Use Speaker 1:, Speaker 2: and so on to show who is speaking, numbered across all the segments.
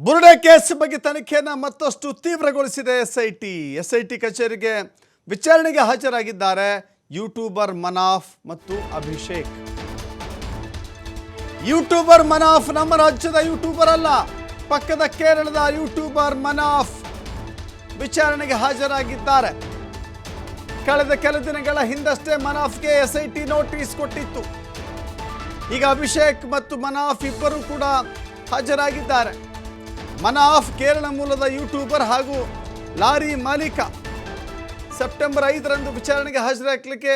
Speaker 1: ಬುರುಡೆ case ಬಗ್ಗೆ ತನಿಖೆಯನ್ನು ಮತ್ತಷ್ಟು ತೀವ್ರಗೊಳಿಸಿದೆ S I T S I T ಕಚೇರಿಗೆ ವಿಚಾರಣೆಗೆ ಹಾಜರಾಗಿದ್ದಾರೆ ಯೂಟ್ಯೂಬರ್ ಮನಾಫ್ ಮತ್ತು ಅಭಿಷೇಕ್. ಯೂಟ್ಯೂಬರ್ ಮನಾಫ್ ನಮ್ಮ ರಾಜ್ಯದ ಯೂಟ್ಯೂಬರ್ ಅಲ್ಲ, ಪಕ್ಕದ ಕೇರಳದ ಯೂಟ್ಯೂಬರ್ ಮನಾಫ್ ವಿಚಾರಣೆಗೆ ಹಾಜರಾಗಿದ್ದಾರೆ. ಕಳೆದ ಕೆಲ ದಿನಗಳ ಹಿಂದಷ್ಟೇ ಮನಾಫ್ಗೆ ಎಸ್ ಐ ಟಿ ನೋಟಿಸ್ ಕೊಟ್ಟಿತ್ತು. ಈಗ ಅಭಿಷೇಕ್ ಮತ್ತು ಮನಾಫ್ ಇಬ್ಬರು ಕೂಡ ಹಾಜರಾಗಿದ್ದಾರೆ. ಮನಾಫ್ ಕೇರಳ ಮೂಲದ ಯೂಟ್ಯೂಬರ್ ಹಾಗೂ ಲಾರಿ ಮಾಲೀಕ. ಸೆಪ್ಟೆಂಬರ್ ಐದರಂದು ವಿಚಾರಣೆಗೆ ಹಾಜರಾಗಲಿಕ್ಕೆ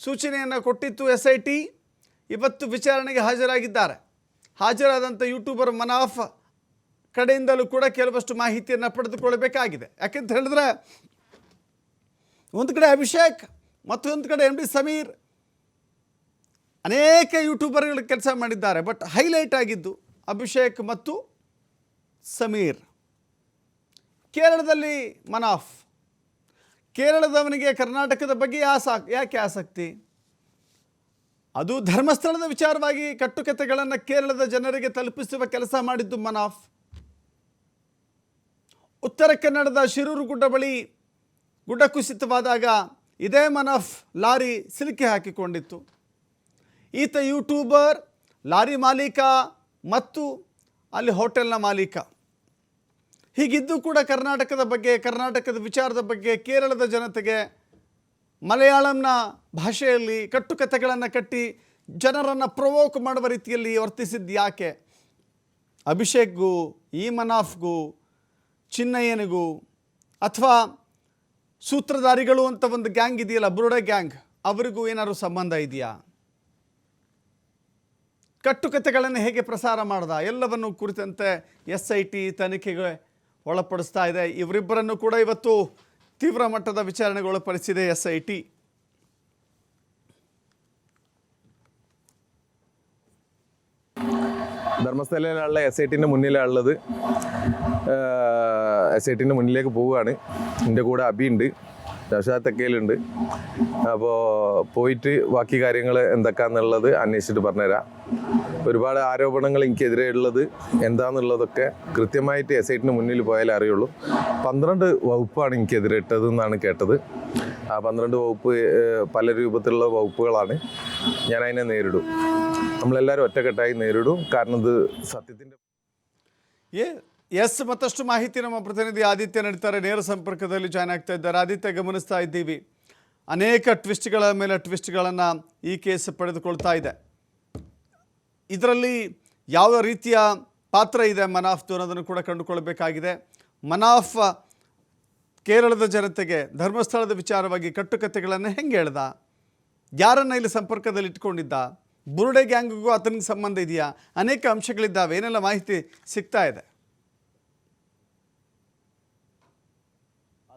Speaker 1: ಸೂಚನೆಯನ್ನು ಕೊಟ್ಟಿತ್ತು ಎಸ್ ಐ ಟಿ ಇವತ್ತು ವಿಚಾರಣೆಗೆ ಹಾಜರಾಗಿದ್ದಾರೆ. ಹಾಜರಾದಂಥ ಯೂಟ್ಯೂಬರ್ ಮನಾಫ್ ಕಡೆಯಿಂದಲೂ ಕೂಡ ಕೆಲವಷ್ಟು ಮಾಹಿತಿಯನ್ನು ಪಡೆದುಕೊಳ್ಳಬೇಕಾಗಿದೆ. ಯಾಕೆಂತ ಹೇಳಿದ್ರೆ, ಒಂದು ಕಡೆ ಅಭಿಷೇಕ್, ಮತ್ತೊಂದು ಕಡೆ ಎಂ ಡಿ ಸಮೀರ್ ಅನೇಕ ಯೂಟ್ಯೂಬರ್ಗಳು ಕೆಲಸ ಮಾಡಿದ್ದಾರೆ. ಬಟ್ ಹೈಲೈಟ್ ಆಗಿದ್ದು ಅಭಿಷೇಕ್ ಮತ್ತು ಸಮೀರ್. ಕೇರಳದಲ್ಲಿ ಮನಾಫ್. ಕೇರಳದವನಿಗೆ ಕರ್ನಾಟಕದ ಬಗ್ಗೆ ಆಸ, ಯಾಕೆ ಆಸಕ್ತಿ? ಅದು ಧರ್ಮಸ್ಥಳದ ವಿಚಾರವಾಗಿ ಕಟ್ಟುಕತೆಗಳನ್ನು ಕೇರಳದ ಜನರಿಗೆ ತಲುಪಿಸುವ ಕೆಲಸ ಮಾಡಿದ್ದು ಮನಾಫ್. ಉತ್ತರ ಕನ್ನಡದ ಶಿರೂರು ಗುಡ್ಡ ಬಳಿ ಗುಡ್ಡ ಕುಸಿತವಾದಾಗ ಇದೇ ಮನಾಫ್ ಲಾರಿ ಸಿಲುಕಿ ಹಾಕಿಕೊಂಡಿತ್ತು. ಈತ ಯೂಟ್ಯೂಬರ್, ಲಾರಿ ಮಾಲೀಕ ಮತ್ತು ಅಲ್ಲಿ ಹೋಟೆಲ್ನ ಮಾಲೀಕ. ಹೀಗಿದ್ದು ಕೂಡ ಕರ್ನಾಟಕದ ಬಗ್ಗೆ, ಕರ್ನಾಟಕದ ವಿಚಾರದ ಬಗ್ಗೆ, ಕೇರಳದ ಜನತೆಗೆ ಮಲಯಾಳಂನ ಭಾಷೆಯಲ್ಲಿ ಕಟ್ಟುಕತೆಗಳನ್ನು ಕಟ್ಟಿ ಜನರನ್ನು ಪ್ರೊವೋಕ್ ಮಾಡುವ ರೀತಿಯಲ್ಲಿ ವರ್ತಿಸಿದ್ದು ಯಾಕೆ? ಅಭಿಷೇಕ್ಗೂ ಈ ಚಿನ್ನಯ್ಯನಿಗೂ ಅಥವಾ ಸೂತ್ರಧಾರಿಗಳು ಅಂತ ಒಂದು ಗ್ಯಾಂಗ್ ಇದೆಯಲ್ಲ, ಬುರುಡೆ ಗ್ಯಾಂಗ್ ಅವರಿಗೂ ಏನಾದರೂ ಸಂಬಂಧ ಇದೆಯಾ? ಕಟ್ಟುಕತೆಗಳನ್ನು ಹೇಗೆ ಪ್ರಸಾರ ಮಾಡ್ದ? ಎಲ್ಲವನ್ನು ಕುರಿತಂತೆ ಎಸ್ ಐ ಟಿ ತನಿಖೆಗೆ ಒಳಪಡಿಸ್ತಾ ಇದೆ ಇವರಿಬ್ಬರನ್ನು ಕೂಡ ಇವತ್ತು ತೀವ್ರ ಮಟ್ಟದ ವಿಚಾರಣೆಗೆ ಒಳಪಡಿಸಿದೆ ಎಸ್ ಐ ಟಿ
Speaker 2: ധർമ്മസ്ഥലയിലുള്ള എസ് ഐ ടിൻ്റെ മുന്നിലുള്ളത് എസ് ഐ ടിൻ്റെ മുന്നിലേക്ക് പോവുകയാണ് എൻ്റെ കൂടെ അബി ഉണ്ട് നൗഷാദ് തെക്കയിലുണ്ട് അപ്പോൾ പോയിട്ട് ബാക്കി കാര്യങ്ങൾ എന്തൊക്കെയാണെന്നുള്ളത് അന്വേഷിച്ചിട്ട് പറഞ്ഞുതരാം ഒരുപാട് ആരോപണങ്ങൾ എനിക്കെതിരെ ഉള്ളത് എന്താണെന്നുള്ളതൊക്കെ കൃത്യമായിട്ട് എസ് ഐ ടിന് മുന്നിൽ പോയാലേ അറിയുള്ളൂ പന്ത്രണ്ട് വകുപ്പാണ് എനിക്കെതിരെ ഇട്ടതെന്നാണ് കേട്ടത് ആ പന്ത്രണ്ട് വകുപ്പ് ഏഹ്, പല രൂപത്തിലുള്ള വകുപ്പുകളാണ് ഞാൻ അതിനെ നേരിടും നമ്മളെല്ലാവരും ഒറ്റക്കെട്ടായി നേരിടും കാരണം ഇത് സത്യത്തിൻ്റെ
Speaker 1: ಏ ಎಸ್ ಮತ್ತಷ್ಟು ಮಾಹಿತಿ ನಮ್ಮ ಪ್ರತಿನಿಧಿ ಆದಿತ್ಯ ನಡೀತಾರೆ ನೇರ ಸಂಪರ್ಕದಲ್ಲಿ ಜಾಯ್ನ್ ಆಗ್ತಾ ಇದ್ದಾರೆ ಆದಿತ್ಯ ಗಮನಿಸ್ತಾ ಇದ್ದೀವಿ ಅನೇಕ ಟ್ವಿಸ್ಟ್ಗಳ ಮೇಲೆ ಟ್ವಿಸ್ಟ್ಗಳನ್ನು ಈ ಕೇಸ್ ಪಡೆದುಕೊಳ್ತಾ ಇದೆ ಇದರಲ್ಲಿ ಯಾವ ರೀತಿಯ ಪಾತ್ರ ಇದೆ ಮನಾಫ್ದು ಅನ್ನೋದನ್ನು ಕೂಡ ಕಂಡುಕೊಳ್ಬೇಕಾಗಿದೆ ಮನಾಫ್ ಕೇರಳದ ಜನತೆಗೆ ಧರ್ಮಸ್ಥಳದ ವಿಚಾರವಾಗಿ ಕಟ್ಟುಕತೆಗಳನ್ನು ಹೆಂಗೆ ಹೇಳ್ದ? ಯಾರನ್ನು ಇಲ್ಲಿ ಸಂಪರ್ಕದಲ್ಲಿ ಇಟ್ಕೊಂಡಿದ್ದ? ಬುರುಡೆ ಗ್ಯಾಂಗಿಗೂ ಆತನಿಗೆ ಸಂಬಂಧ ಇದೆಯಾ? ಅನೇಕ ಅಂಶಗಳಿದ್ದಾವೆ, ಏನೆಲ್ಲ ಮಾಹಿತಿ ಸಿಗ್ತಾ ಇದೆ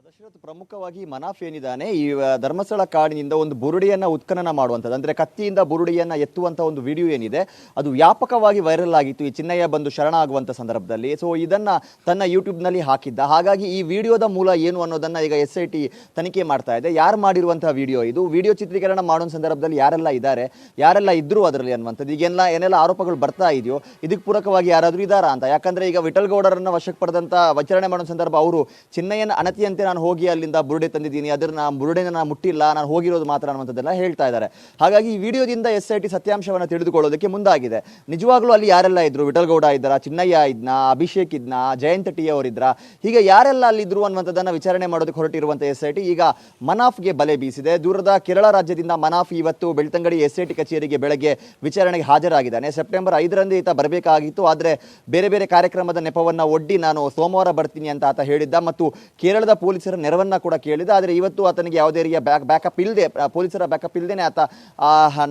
Speaker 3: ದಶರಥ್ ಪ್ರಮುಖವಾಗಿ ಮನಾಫ್ ಏನಿದ್ದಾನೆ ಈ ಧರ್ಮಸ್ಥಳ ಕಾಡಿನಿಂದ ಒಂದು ಬುರುಡಿಯನ್ನ ಉತ್ಖನನ ಮಾಡುವಂಥದ್ದು. ಅಂದ್ರೆ ಕತ್ತಿಯಿಂದ ಬುರುಡಿಯನ್ನ ಎತ್ತುವಂತ ಒಂದು ವಿಡಿಯೋ ಏನಿದೆ, ಅದು ವ್ಯಾಪಕವಾಗಿ ವೈರಲ್ ಆಗಿತ್ತು. ಈ ಚಿನ್ನಯ್ಯ ಬಂದು ಶರಣ ಆಗುವಂತ ಸಂದರ್ಭದಲ್ಲಿ. ಸೊ ಇದನ್ನ ತನ್ನ ಯೂಟ್ಯೂಬ್ನಲ್ಲಿ ಹಾಕಿದ್ದ. ಹಾಗಾಗಿ ಈ ವಿಡಿಯೋದ ಮೂಲ ಏನು ಅನ್ನೋದನ್ನ ಈಗ ಎಸ್ ಐ ಟಿ ತನಿಖೆ ಮಾಡ್ತಾ ಇದೆ. ಯಾರು ಮಾಡಿರುವಂತಹ ವಿಡಿಯೋ ಇದು? ವಿಡಿಯೋ ಚಿತ್ರೀಕರಣ ಮಾಡುವ ಸಂದರ್ಭದಲ್ಲಿ ಯಾರೆಲ್ಲ ಇದ್ದಾರೆ? ಯಾರೆಲ್ಲ ಇದ್ರು ಅದರಲ್ಲಿ ಅನ್ನುವಂಥದ್ದು. ಈಗೆಲ್ಲ ಏನೆಲ್ಲ ಆರೋಪಗಳು ಬರ್ತಾ ಇದೆಯೋ, ಇದಕ್ಕೆ ಪೂರಕವಾಗಿ ಯಾರಾದರೂ ಇದ್ದಾರಾ ಅಂತ? ಯಾಕಂದ್ರೆ ಈಗ ವಿಠಲ್ ಗೌಡರನ್ನ ವಶಕ್ಕೆ ಪಡೆದಂತ ವಿಚಾರಣೆ ಮಾಡುವ ಸಂದರ್ಭ, ಅವರು ಚಿನ್ನಯ್ಯನ ಅಣತಿಯಂತೆ ನಾನು ಹೋಗಿ ಅಲ್ಲಿಂದ ಬುರುಡೆ ತಂದಿದ್ದೀನಿ ಅದನ್ನ ನಾನು ಬುರುಡೆನ ನಾನು ಮುಟ್ಟಿಲ್ಲ, ನಾನು ಹೋಗಿರೋದು ಮಾತ್ರ ಅನ್ನುವಂಥದ್ದೆಲ್ಲ ಹೇಳ್ತಾ ಇದ್ದಾರೆ. ಹಾಗಾಗಿ ಈ ವಿಡಿಯೋದಿಂದ ಎಸ್ ಐ ಟಿ ಸತ್ಯಾಂಶವನ್ನು ತಿಳಿದುಕೊಳ್ಳೋದಕ್ಕೆ ಮುಂದಾಗಿದೆ. ನಿಜವಾಗ್ಲೂ ಅಲ್ಲಿ ಯಾರೆಲ್ಲ ಇದ್ರು? ವಿಠಲ್ಗೌಡ ಇದ್ದಾರಾ, ಚಿನ್ನಯ್ಯ ಇದ್ನ, ಅಭಿಷೇಕ್ ಇದ್ನ, ಜಯಂತ ಟಿ ಅವರಿದ್ರ ಹೀಗೆ ಯಾರೆಲ್ಲ ಅಲ್ಲಿದ್ರು ಅನ್ನುವಂಥದ್ದನ್ನು ವಿಚಾರಣೆ ಮಾಡೋದಕ್ಕೆ ಹೊರಟಿರುವಂಥ ಎಸ್ ಐ ಟಿ ಈಗ ಮನಾಫ್ಗೆ ಬಲೆ ಬೀಸಿದೆ. ದೂರದ ಕೇರಳ ರಾಜ್ಯದಿಂದ ಮನಾಫ್ ಇವತ್ತು ಬೆಳ್ತಂಗಡಿ ಎಸ್ ಐ ಟಿ ಕಚೇರಿಗೆ ಬೆಳಗ್ಗೆ ವಿಚಾರಣೆಗೆ ಹಾಜರಾಗಿದ್ದಾನೆ. ಸೆಪ್ಟೆಂಬರ್ ಐದರಂದು ಈತ ಬರಬೇಕಾಗಿತ್ತು, ಆದರೆ ಬೇರೆ ಬೇರೆ ಕಾರ್ಯಕ್ರಮದ ನೆಪವನ್ನ ಒಡ್ಡಿ ನಾನು ಸೋಮವಾರ ಬರ್ತೀನಿ ಅಂತ ಆತ ಹೇಳಿದ್ದ. ಮತ್ತು ಕೇರಳದ ಪೊಲೀಸರ ನೆರವನ್ನ ಕೂಡ ಕೇಳಿದ. ಆದರೆ ಇವತ್ತು ಆತನಿಗೆ ಯಾವುದೇ ರೀತಿಯ ಬ್ಯಾಕ್ ಬ್ಯಾಕಪ್ ಇಲ್ಲದೆ ಪೊಲೀಸರ ಬ್ಯಾಕಪ್ ಇಲ್ಲದೇ ಆತ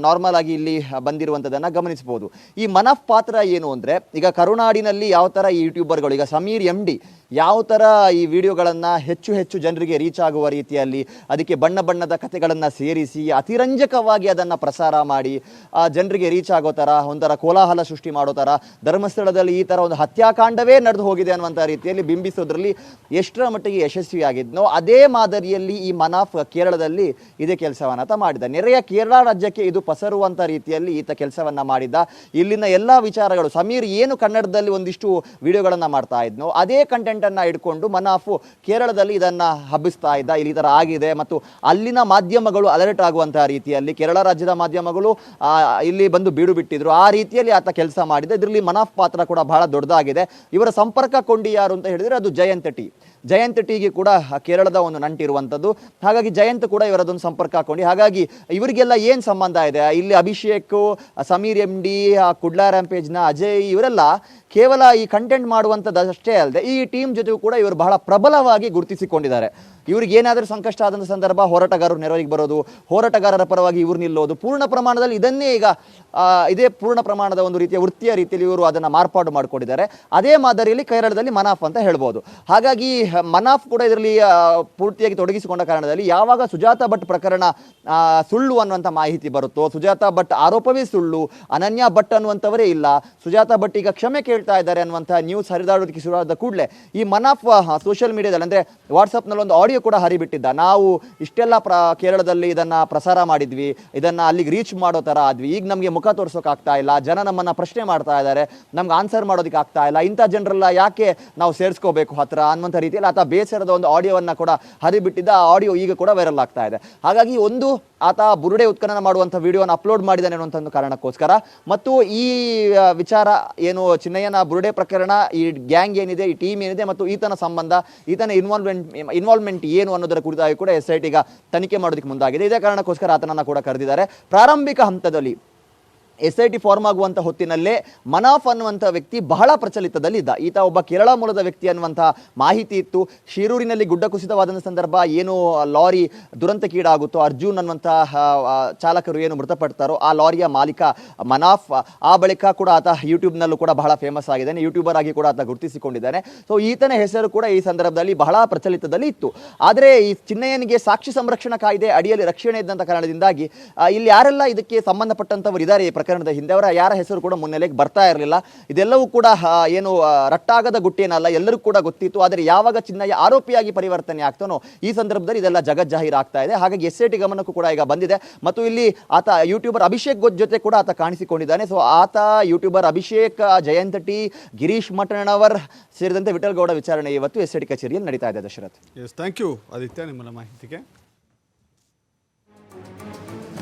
Speaker 3: ನಾರ್ಮಲ್ ಆಗಿ ಇಲ್ಲಿ ಬಂದಿರುವಂಥದ್ದನ್ನು ಗಮನಿಸಬಹುದು. ಈ ಮನಃ ಪಾತ್ರ ಏನು ಅಂದ್ರೆ, ಈಗ ಕರುನಾಡಿನಲ್ಲಿ ಯಾವ ಥರ ಈ ಯೂಟ್ಯೂಬರ್ಗಳು ಈಗ ಸಮೀರ್ ಎಂ ಡಿ ಯಾವ ಥರ ಈ ವಿಡಿಯೋಗಳನ್ನು ಹೆಚ್ಚು ಹೆಚ್ಚು ಜನರಿಗೆ ರೀಚ್ ಆಗುವ ರೀತಿಯಲ್ಲಿ ಅದಕ್ಕೆ ಬಣ್ಣ ಬಣ್ಣದ ಕಥೆಗಳನ್ನು ಸೇರಿಸಿ ಅತಿರಂಜಕವಾಗಿ ಅದನ್ನು ಪ್ರಸಾರ ಮಾಡಿ, ಆ ಜನರಿಗೆ ರೀಚ್ ಆಗೋ ಥರ ಒಂಥರ ಕೋಲಾಹಲ ಸೃಷ್ಟಿ ಮಾಡೋ ಥರ ಧರ್ಮಸ್ಥಳದಲ್ಲಿ ಈ ಥರ ಒಂದು ಹತ್ಯಾಕಾಂಡವೇ ನಡೆದು ಹೋಗಿದೆ ಅನ್ನುವಂಥ ರೀತಿಯಲ್ಲಿ ಬಿಂಬಿಸೋದ್ರಲ್ಲಿ ಎಷ್ಟರ ಮಟ್ಟಿಗೆ ಯಶಸ್ವಿಯಾಗಿದ್ನೋ ಅದೇ ಮಾದರಿಯಲ್ಲಿ ಈ ಮನಾಫ್ ಕೇರಳದಲ್ಲಿ ಇದೇ ಕೆಲಸವನ್ನು ಮಾಡಿದ. ನೆರೆಯ ಕೇರಳ ರಾಜ್ಯಕ್ಕೆ ಇದು ಪಸರುವಂಥ ರೀತಿಯಲ್ಲಿ ಈತ ಕೆಲಸವನ್ನು ಮಾಡಿದ್ದ. ಇಲ್ಲಿನ ಎಲ್ಲ ವಿಚಾರಗಳು, ಸಮೀರ್ ಏನು ಕನ್ನಡದಲ್ಲಿ ಒಂದಿಷ್ಟು ವಿಡಿಯೋಗಳನ್ನು ಮಾಡ್ತಾ ಇದ್ನೋ, ಅದೇ ಕಂಟೆಂಟನ್ನು ಇಟ್ಕೊಂಡು ಮನಾಫು ಕೇರಳದಲ್ಲಿ ಇದನ್ನು ಹಬ್ಬಿಸ್ತಾ ಇದ್ದ, ಇಲ್ಲಿ ಥರ ಆಗಿದೆ. ಮತ್ತು ಅಲ್ಲಿನ ಮಾಧ್ಯಮಗಳು ಅಲರ್ಟ್ ಆಗುವಂತಹ ರೀತಿಯಲ್ಲಿ ಕೇರಳ ರಾಜ್ಯದ ಮಾಧ್ಯಮಗಳು ಇಲ್ಲಿ ಬಂದು ಬೀಡು ಬಿಟ್ಟಿದ್ರು. ಆ ರೀತಿಯಲ್ಲಿ ಆತ ಕೆಲಸ ಮಾಡಿದೆ. ಇದರಲ್ಲಿ ಮನಾಫ್ ಪಾತ್ರ ಕೂಡ ಬಹಳ ದೊಡ್ಡದಾಗಿದೆ. ಇವರ ಸಂಪರ್ಕ ಕೊಂಡಿ ಯಾರು ಅಂತ ಹೇಳಿದ್ರೆ ಅದು ಜಯಂತ ಟಿ. ಜಯಂತ್ ಟಿಗೆ ಕೂಡ ಕೇರಳದ ಒಂದು ನಂಟಿರುವಂಥದ್ದು ಹಾಗಾಗಿ ಜಯಂತ್ ಕೂಡ ಇವರದೊಂದು ಸಂಪರ್ಕ ಹಾಕೊಂಡು ಹಾಗಾಗಿ ಇವರಿಗೆಲ್ಲ ಏನು ಸಂಬಂಧ ಇದೆ? ಇಲ್ಲಿ ಅಭಿಷೇಕ್, ಸಮೀರ್ ಎಂ ಡಿ ಕುಡ್ಲಾ ರ್ಯಾಂಪೇಜ್ನ ಅಜಯ್, ಇವರೆಲ್ಲ ಕೇವಲ ಈ ಕಂಟೆಂಟ್ ಮಾಡುವಂಥದ್ದು ಅಷ್ಟೇ ಅಲ್ಲದೆ ಈ ಟೀಮ್ ಜೊತೆಗೂ ಕೂಡ ಇವರು ಬಹಳ ಪ್ರಬಲವಾಗಿ ಗುರುತಿಸಿಕೊಂಡಿದ್ದಾರೆ. ಇವ್ರಿಗೆ ಏನಾದರೂ ಸಂಕಷ್ಟ ಆದಂಥ ಸಂದರ್ಭ ಹೋರಾಟಗಾರರು ನೆರವಿಗೆ ಬರೋದು, ಹೋರಾಟಗಾರರ ಪರವಾಗಿ ಇವ್ರು ನಿಲ್ಲೋದು, ಪೂರ್ಣ ಪ್ರಮಾಣದಲ್ಲಿ ಇದನ್ನೇ ಈಗ ಇದೇ ಪೂರ್ಣ ಪ್ರಮಾಣದ ಒಂದು ರೀತಿಯ ವೃತ್ತಿಯ ರೀತಿಯಲ್ಲಿ ಇವರು ಅದನ್ನು ಮಾರ್ಪಾಡು ಮಾಡಿಕೊಂಡಿದ್ದಾರೆ. ಅದೇ ಮಾದರಿಯಲ್ಲಿ ಕೇರಳದಲ್ಲಿ ಮನಾಫ್ ಅಂತ ಹೇಳ್ಬೋದು. ಹಾಗಾಗಿ ಮನಾಫ್ ಕೂಡ ಇದರಲ್ಲಿ ಪೂರ್ತಿಯಾಗಿ ತೊಡಗಿಸಿಕೊಂಡ ಕಾರಣದಲ್ಲಿ ಯಾವಾಗ ಸುಜಾತ ಭಟ್ ಪ್ರಕರಣ ಸುಳ್ಳು ಅನ್ನುವಂಥ ಮಾಹಿತಿ ಬರುತ್ತೋ, ಸುಜಾತ ಭಟ್ ಆರೋಪವೇ ಸುಳ್ಳು, ಅನನ್ಯ ಭಟ್ ಅನ್ನುವಂಥವರೇ ಇಲ್ಲ, ಸುಜಾತ ಭಟ್ ಈಗ ಕ್ಷಮೆ ಕೇಳ್ತಾ ಇದ್ದಾರೆ ಅನ್ನುವಂಥ ನ್ಯೂಸ್ ಹರಿದಾಡೋದಕ್ಕೆ ಶುರುವಾದ ಕೂಡಲೇ ಈ ಮನಾಫ್ ಸೋಷಿಯಲ್ ಮೀಡಿಯಾದಲ್ಲಿ ಅಂದರೆ ವಾಟ್ಸಪ್ನಲ್ಲಿ ಒಂದು ಆಡಿಯೋ ಕೂಡ ಹರಿಬಿಟ್ಟಿದ್ದ. ನಾವು ಇಷ್ಟೆಲ್ಲ ಪ್ರ, ಕೇರಳದಲ್ಲಿ ಇದನ್ನು ಪ್ರಸಾರ ಮಾಡಿದ್ವಿ. ಇದನ್ನು ಅಲ್ಲಿಗೆ ರೀಚ್ ಮಾಡೋ ಥರ ಆದ್ವಿ. ಈಗ ನಮಗೆ ಮುಖ ತೋರಿಸೋಕ್ಕಾಗ್ತಾ ಇಲ್ಲ. ಜನ ನಮ್ಮನ್ನು ಪ್ರಶ್ನೆ ಮಾಡ್ತಾ ಇದ್ದಾರೆ ನಮ್ಗೆ ಆನ್ಸರ್ ಮಾಡೋದಕ್ಕೆ ಆಗ್ತಾ ಇಲ್ಲ. ಇಂಥ ಜನರೆಲ್ಲ ಯಾಕೆ ನಾವು ಸೇರಿಸ್ಕೋಬೇಕು ಹತ್ರ ಅನ್ನುವಂಥ ರೀತಿಯಲ್ಲಿ ಆತ ಬೇಸರದ ಒಂದು ಆಡಿಯೋವನ್ನು ಕೂಡ ಹರಿಬಿಟ್ಟಿದ್ದ. ಆ ಆಡಿಯೋ ಈಗ ಕೂಡ ವೈರಲ್ ಆಗ್ತಾ ಇದೆ. ಹಾಗಾಗಿ ಒಂದು ಆತ ಬುರುಡೆ ಉತ್ಖನನ ಮಾಡುವಂಥ ವಿಡಿಯೋನ ಅಪ್ಲೋಡ್ ಮಾಡಿದ್ದಾನೆ ಅನ್ನುವಂಥ ಒಂದು ಕಾರಣಕ್ಕೋಸ್ಕರ. ಮತ್ತು ಈ ವಿಚಾರ ಏನು ಚಿನ್ನಯ್ಯನ ಬುರುಡೆ ಪ್ರಕರಣ, ಈ ಗ್ಯಾಂಗ್ ಏನಿದೆ, ಈ ಟೀಮ್ ಏನಿದೆ, ಮತ್ತು ಈತನ ಸಂಬಂಧ, ಈತನ ಇನ್ವಾಲ್ವ್ಮೆಂಟ್ ಇನ್ವಾಲ್ವ್ಮೆಂಟ್ ಏನು ಅನ್ನೋದರ ಕುರಿತಾಗಿ ಕೂಡ ಎಸ್ ಐ ಟಿಗ ತನಿಖೆ ಮಾಡೋದಕ್ಕೆ ಮುಂದಾಗಿದೆ. ಇದೇ ಕಾರಣಕ್ಕೋಸ್ಕರ ಆತನನ್ನು ಕೂಡ ಕರೆದಿದ್ದಾರೆ. ಪ್ರಾರಂಭಿಕ ಹಂತದಲ್ಲಿ ಎಸ್ ಐ ಟಿ ಫಾರ್ಮ್ ಆಗುವಂಥ ಹೊತ್ತಿನಲ್ಲೇ ಮನಾಫ್ ಅನ್ನುವಂಥ ವ್ಯಕ್ತಿ ಬಹಳ ಪ್ರಚಲಿತದಲ್ಲಿದ್ದ. ಈತ ಒಬ್ಬ ಕೇರಳ ಮೂಲದ ವ್ಯಕ್ತಿ ಅನ್ನುವಂತಹ ಮಾಹಿತಿ ಇತ್ತು. ಶಿರೂರಿನಲ್ಲಿ ಗುಡ್ಡ ಕುಸಿತವಾದಂಥ ಸಂದರ್ಭ ಏನು ಲಾರಿ ದುರಂತಕ್ಕೀಡಾಗುತ್ತೋ ಅರ್ಜುನ್ ಅನ್ನುವಂತಹ ಚಾಲಕರು ಏನು ಮೃತಪಡ್ತಾರೋ ಆ ಲಾರಿಯ ಮಾಲೀಕ ಮನಾಫ್, ಆ ಬಳಿಕ ಕೂಡ ಆತ ಯೂಟ್ಯೂಬ್ನಲ್ಲೂ ಕೂಡ ಬಹಳ ಫೇಮಸ್ ಆಗಿದ್ದಾನೆ. ಯೂಟ್ಯೂಬರ್ ಆಗಿ ಕೂಡ ಆತ ಗುರುತಿಸಿಕೊಂಡಿದ್ದಾನೆ. ಸೊ ಈತನ ಹೆಸರು ಕೂಡ ಈ ಸಂದರ್ಭದಲ್ಲಿ ಬಹಳ ಪ್ರಚಲಿತದಲ್ಲಿ ಇತ್ತು. ಆದರೆ ಈ ಚಿನ್ನಯ್ಯನಿಗೆ ಸಾಕ್ಷಿ ಸಂರಕ್ಷಣಾ ಕಾಯ್ದೆ ಅಡಿಯಲ್ಲಿ ರಕ್ಷಣೆ ಇದ್ದಂಥ ಕಾರಣದಿಂದಾಗಿ ಇಲ್ಲಿ ಯಾರೆಲ್ಲ ಇದಕ್ಕೆ ಸಂಬಂಧಪಟ್ಟಂಥವರು ಇದ್ದಾರೆ ಈ ಪ್ರಕರಣದ ಹಿಂದೆ ಅವರ ಯಾರ ಹೆಸರು ಕೂಡ ಮುನ್ನೆಲೆಗೆ ಬರ್ತಾ ಇರಲಿಲ್ಲ. ಇದೆಲ್ಲವೂ ಕೂಡ ಏನು ರಟ್ಟಾಗದ ಗುಟ್ಟೇನಲ್ಲ ಎಲ್ಲರೂ ಕೂಡ ಗೊತ್ತಿತ್ತು. ಆದರೆ ಯಾವಾಗ ಚಿನ್ನಯ್ಯ ಆರೋಪಿಯಾಗಿ ಪರಿವರ್ತನೆ ಆಗ್ತಾನೋ, ಈ ಸಂದರ್ಭದಲ್ಲಿ ಇದೆಲ್ಲ ಜಗಜ್ಜಾಹೀರ್ ಆಗ್ತಾ ಇದೆ. ಹಾಗಾಗಿ ಎಸ್ ಐ ಟಿ ಗಮನಕ್ಕೂ ಕೂಡ ಈಗ ಬಂದಿದೆ. ಮತ್ತು ಇಲ್ಲಿ ಆತ ಯೂಟ್ಯೂಬರ್ ಅಭಿಷೇಕ್ ಜೊತೆ ಕೂಡ ಆತ ಕಾಣಿಸಿಕೊಂಡಿದ್ದಾನೆ. ಸೊ, ಆತ ಯೂಟ್ಯೂಬರ್ ಅಭಿಷೇಕ್ ಜಯಂತ ಟಿ, ಗಿರೀಶ್ ಮಠಣ್ಣವರ್ ಸೇರಿದಂತೆ ವಿಠಲ್ ಗೌಡ ವಿಚಾರಣೆ ಇವತ್ತು ಎಸ್ ಐ ಟಿ ಕಚೇರಿಯಲ್ಲಿ ನಡೀತಾ ಇದೆ Dasharath.
Speaker 1: Yes thank you Aditya, ನಿಮ್ಮ ಮಾಹಿತಿಗೆ.